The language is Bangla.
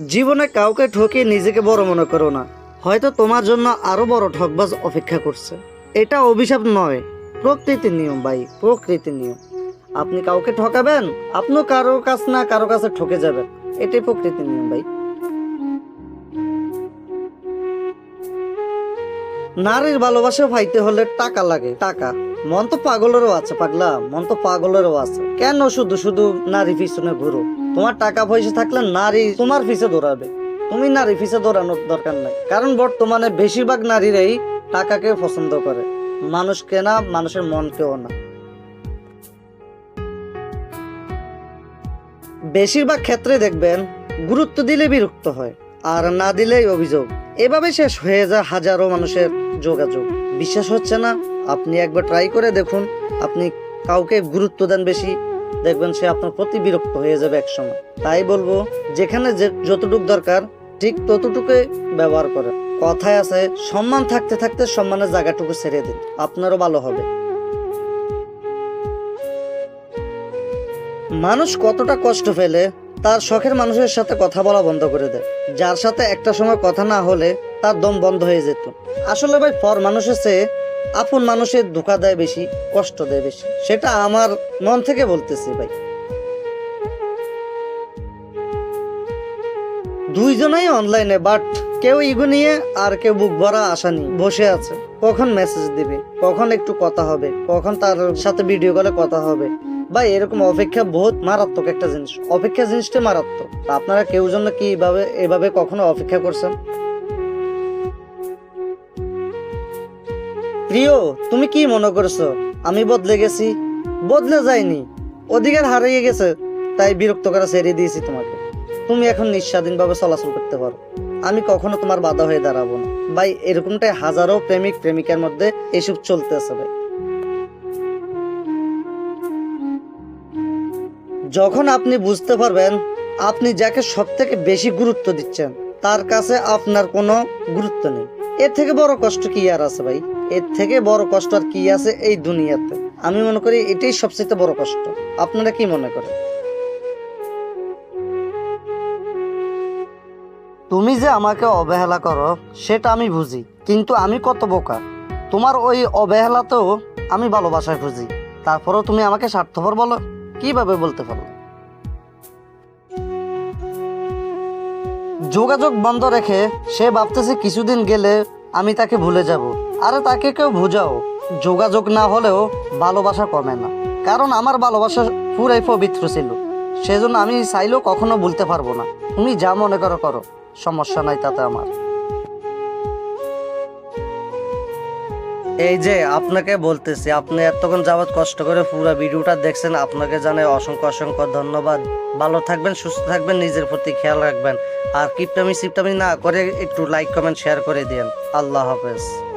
জীবনে কাউকে ঠকিয়ে নিজেকে বড় মনে করো না। হয়তো তোমার জন্য আরও বড় ঠকবাজ অপেক্ষা করছে। এটা অভিশাপ নয় প্রকৃতির নিয়ম ভাই প্রকৃতির নিয়ম। আপনি কাউকে ঠকাবেন, আপনিও কারও কাছ না কারও কাছে ঠকে যাবেন। এটাই প্রকৃতির নিয়ম ভাই। নারীর ভালোবাসা পাইতে হলে টাকা লাগে, টাকা। মন তো পাগলেরও আছে পাগলা, মন তো পাগলেরও আছে। কেন শুধু শুধু নারী পিছনে ঘুরো? তোমার টাকা পয়সা থাকলে নারী তোমার পিছে দৌড়াবে। তুমি নারী পিছে দৌড়ানোর দরকার নাই। কারণ বর্তমানে বেশিরভাগ নারীরাই টাকাকে পছন্দ করে। মানুষকে না মানুষের মনকেও না। বেশিরভাগ ক্ষেত্রে দেখবেন, গুরুত্ব দিলে বিরক্ত হয়, আর না দিলেই অভিযোগ। এভাবে শেষ হয়ে যায় হাজারো মানুষের যোগাযোগ। বিশ্বাস হচ্ছে না, আপনি একবার ট্রাই করে দেখুন, আপনি কাউকে গুরুত্ব দেন বেশি দেখবেন সে আপনার প্রতি বিরক্ত হয়ে যাবে একসময়। তাই বলব, যেখানে যে যতটুকু দরকার, ঠিক ততটুকুই ব্যবহার করে কথায় আছে, সম্মান থাকতে থাকতে সম্মানের জায়গাটুকু ছেড়ে দিন। আপনারও ভালো হবে। মানুষ কতটা কষ্ট ফেলে তার শখের মানুষের সাথে কথা বলা বন্ধ করে দেয়। যার সাথে একটা সময় কথা না হলে তার দম বন্ধ হয়ে যেত। আসলে ভাই পর মানুষের চেয়ে আপন মানুষের ধোকা দেয় বেশি, কষ্ট দেয় বেশি। সেটা আমার মন থেকে বলতেছি ভাই। দুইজনেই অনলাইনে বাট কেউ ইগো নিয়ে আর কেউ বুক ভরা আশা নিয়ে বসে আছে। কখন মেসেজ দিবে, কখন একটু কথা হবে, কখন তার সাথে ভিডিও কলে কথা হবে। ভাই, এরকম অপেক্ষা বহুত মারাত্মক একটা জিনিস। অপেক্ষা জিনিসটা মারাত্মক। আপনারা কেউ জন্য কি এভাবে এভাবে কখনো অপেক্ষা করছেন? প্রিয়, তুমি কি মনে করছ? আমি বদলে গেছি। বদলে যাইনি। অধিকার হারিয়ে গেছে, তাই বিরক্ত করা ছেড়ে দিয়েছি তোমাকে। তুমি এখন নিঃস্বাধীনভাবে চলাচল করতে পারো। আমি কখনো তোমার বাধা হয়ে দাঁড়াবো না। ভাই, এরকমটাই হাজারো প্রেমিক, প্রেমিকার মধ্যে এসব চলতেছে ভাই। যখন আপনি বুঝতে পারবেন, আপনি যাকে সব থেকে বেশি গুরুত্ব দিচ্ছেন, তার কাছে আপনার কোনো গুরুত্ব নেই। এর থেকে বড় কষ্ট কি আর আছে ভাই? এর থেকে বড় কষ্ট আর কি আছে এই দুনিয়াতে? আমি মনে করি এটাই সবচেয়ে বড় কষ্ট। আপনারা কি মনে করেন? তুমি যে আমাকে অবহেলা করো, সেটা আমি বুঝি, কিন্তু আমি কত বোকা? তোমার ওই অবহেলাতেও আমি ভালোবাসায় খুঁজি। তারপরেও তুমি আমাকে স্বার্থপর বলো, কীভাবে বলতে পারো? যোগাযোগ বন্ধ রেখে সে ভাবতেছে কিছুদিন গেলে আমি তাকে ভুলে যাব। আরে তাকে কেউ বুঝাও। যোগাযোগ না হলেও ভালোবাসা কমে না। কারণ আমার ভালোবাসা পুরাই পবিত্র ছিল। সেজন্য আমি চাইলেও কখনো ভুলতে পারব না। তুমি যা মনে করো করো। সমস্যা নাই তাতে আমার। এই যে আপনাকে বলতেছি, আপনি এতক্ষণ যাবৎ কষ্ট করে পুরো ভিডিওটা দেখছেন, আপনাকে জানাই অসংখ্য অসংখ্য ধন্যবাদ। ভালো থাকবেন, সুস্থ থাকবেন, নিজের প্রতি খেয়াল রাখবেন। আর কিপটামি সিপটামি না করে একটু লাইক কমেন্ট শেয়ার করে দিন আল্লাহ হাফেজ।